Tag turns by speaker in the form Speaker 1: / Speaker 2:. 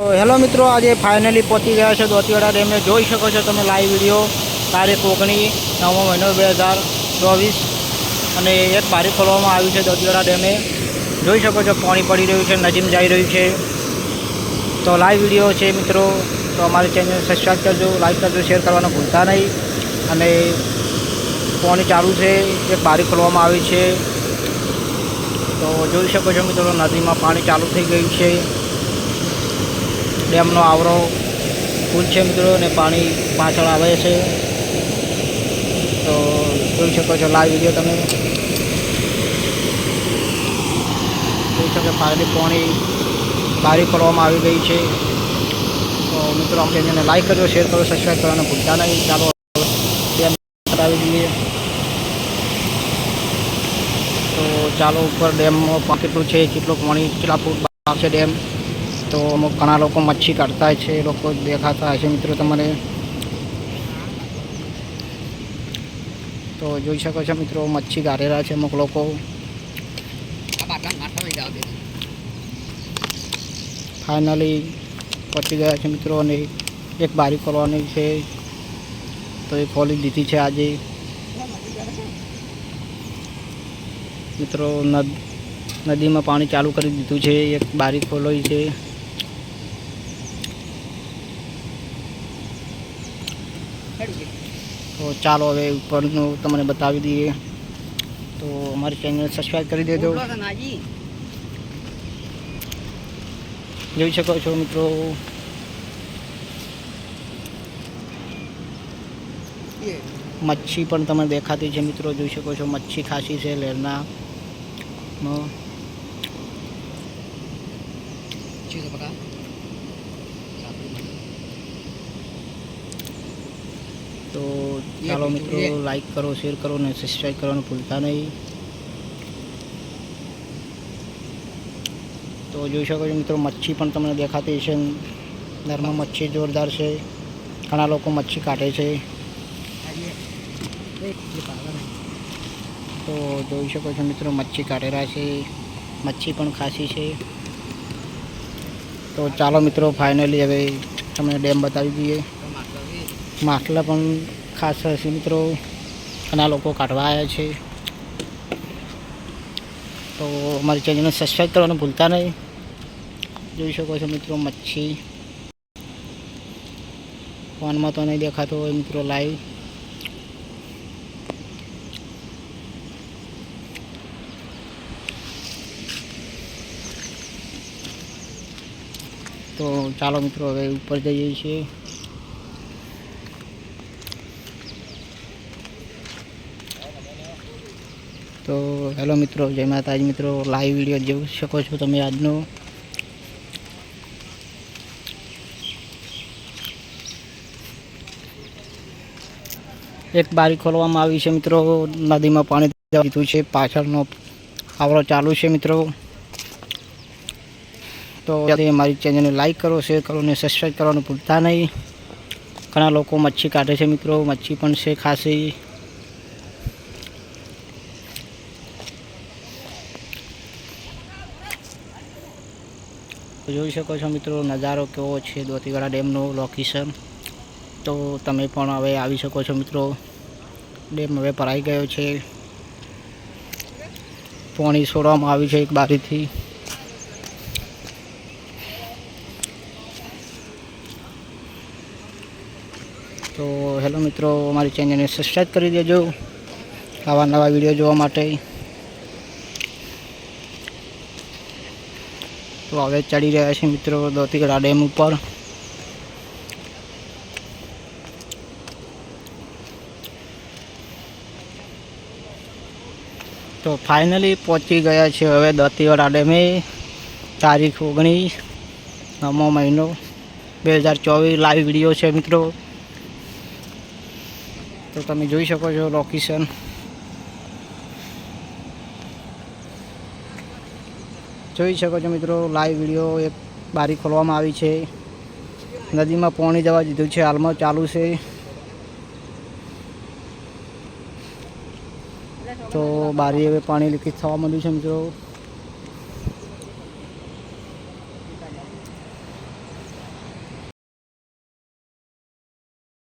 Speaker 1: તો હેલો મિત્રો, આજે ફાઇનલી પહોંચી ગયા છે દોતીવાડા ડેમને જોઈ શકો છો તમે લાઈવ વીડિયો તારીખ ઓગણીસ નવમો મહિનો બે હજાર ચોવીસ અને એક બારી ખોલવામાં આવ્યું છે દોતીવાડા ડેમે જોઈ શકો છો પાણી પડી રહ્યું છે, નજીમ જઈ રહ્યું છે. તો લાઈવ વીડિયો છે મિત્રો, તો અમારી ચેનલ સબસ્ક્રાઈબ કરજો લાઈક કરજો શેર કરવાનું ભૂલતા નહીં. અને પાણી ચાલુ છે, એક બારી ખોલવામાં આવી છે. તો જોઈ શકો છો મિત્રો, નદીમાં પાણી ચાલુ થઈ ગયું છે. ડેમનો આવરો ફૂલ છે મિત્રો અને પાણી પાછળ આવે છે. તો જોઈ શકો છો લાઈવ વીડિયો તમે. જોઈ શકો પાણી પાણી બારી પડવામાં આવી ગઈ છે. તો મિત્રો, આપણે એને લાઈક કરજો શેર કરો સબસ્ક્રાઈબ કરવાનું ભૂલતા નહીં. ચાલો ડેમ બતાવી દઈએ. તો ચાલો, ઉપર ડેમમાં કેટલું છે, કેટલું પાણી, કેટલા ફૂટ આવશે ડેમ? તો અમુક ઘણા લોકો મચ્છી કાઢતા છે, એ લોકો દેખાતા હશે મિત્રો તમને તો જોઈ શકો છો મિત્રો, મચ્છી કાઢેલા છે અમુક લોકો. ફાઇનલી પચી ગયા છે મિત્રો અને એક બારી ખોલવાની છે. તો એ ખોલી દીધી છે આજે. મિત્રો નદ, નદીમાં પાણી ચાલુ કરી દીધું છે, એક બારી ખોલાઈ છે. તો ચાલો હવે ઉપરનું તમને બતાવી દઈએ. તો અમારી ચેનલ સબસ્ક્રાઈબ કરી દેજો. જોઈ શકો છો મિત્રો. મચ્છી પણ તમને દેખાતી છે મિત્રો. જોઈ શકો છો મચ્છી ખાસી છે લેરના. નો તો ચાલો મિત્રો લાઈક કરો શેર કરો ને સબસ્ક્રાઈબ કરવાનું ભૂલતા નહીં. તો જોઈ શકો છો મિત્રો મચ્છી પણ તમને દેખાતી છે નરમાં મચ્છી જોરદાર છે. ઘણા લોકો મચ્છી કાઢે છે. તો જોઈ શકો છો મિત્રો મચ્છી કાઢેલા છે. મચ્છી પણ ખાસી છે. તો ચાલો મિત્રો ફાઇનલી હવે તમને ડેમ બતાવી દઈએ. માછલા પણ ખાસ હશે મિત્રો. ઘણા લોકો કાઢવા આવ્યા છે. તો અમારી ચેનલને સબસ્ક્રાઈબ કરવાનું ભૂલતા નહીં. જોઈ શકો છો મિત્રો મચ્છી. ફોનમાં તો નહીં દેખાતો હોય મિત્રો લાઈવ તો ચાલો મિત્રો હવે ઉપર જઈએ છીએ. તો હેલો મિત્રો, જય માતાજ મિત્રો. લાઈવ વીડિયો જોઈ શકો છો તમે આજનો. એક બારી ખોલવામાં આવી છે મિત્રો. નદીમાં પાણી દીધું છે. પાછળનો આવરો ચાલુ છે મિત્રો. તો મારી ચેનલને લાઈક કરો શેર કરો અને સબસ્ક્રાઈબ કરવાનું ભૂલતા નહીં. ઘણા લોકો મચ્છી કાઢે છે મિત્રો. મચ્છી પણ છે ખાસી. જોઈ શકો છો મિત્રો, નજારો કેવો છે દોતીવાડા ડેમનો લોકેશન તો તમે પણ હવે આવી શકો છો મિત્રો. ડેમ હવે ભરાઈ ગયો છે. પાણી છોડવામાં આવ્યું છે એક બારીથી. તો હેલો મિત્રો, અમારી ચેનલને સબસ્ક્રાઈબ કરી દેજો. આવા નવા વીડિયો જોવા માટે. તો હવે ચડી રહ્યા છે મિત્રો દોતીગડા ડેમ ઉપર. તો ફાઇનલી પહોંચી ગયા છે હવે દતીવાડા ડેમે. તારીખ ઓગણીસ નવમો મહિનો બે હજાર ચોવીસ લાઈવ વીડિયો છે મિત્રો. તો તમે જોઈ શકો છો લોકેશન જોઈ શકો છો મિત્રો લાઈવ વીડિયો એક બારી ખોલવામાં આવી છે. નદીમાં પાણી જવા દીધું છે, હાલમાં ચાલુ છે. તો બારી હવે પાણી લીકેજ થવા માંડ્યું છે મિત્રો.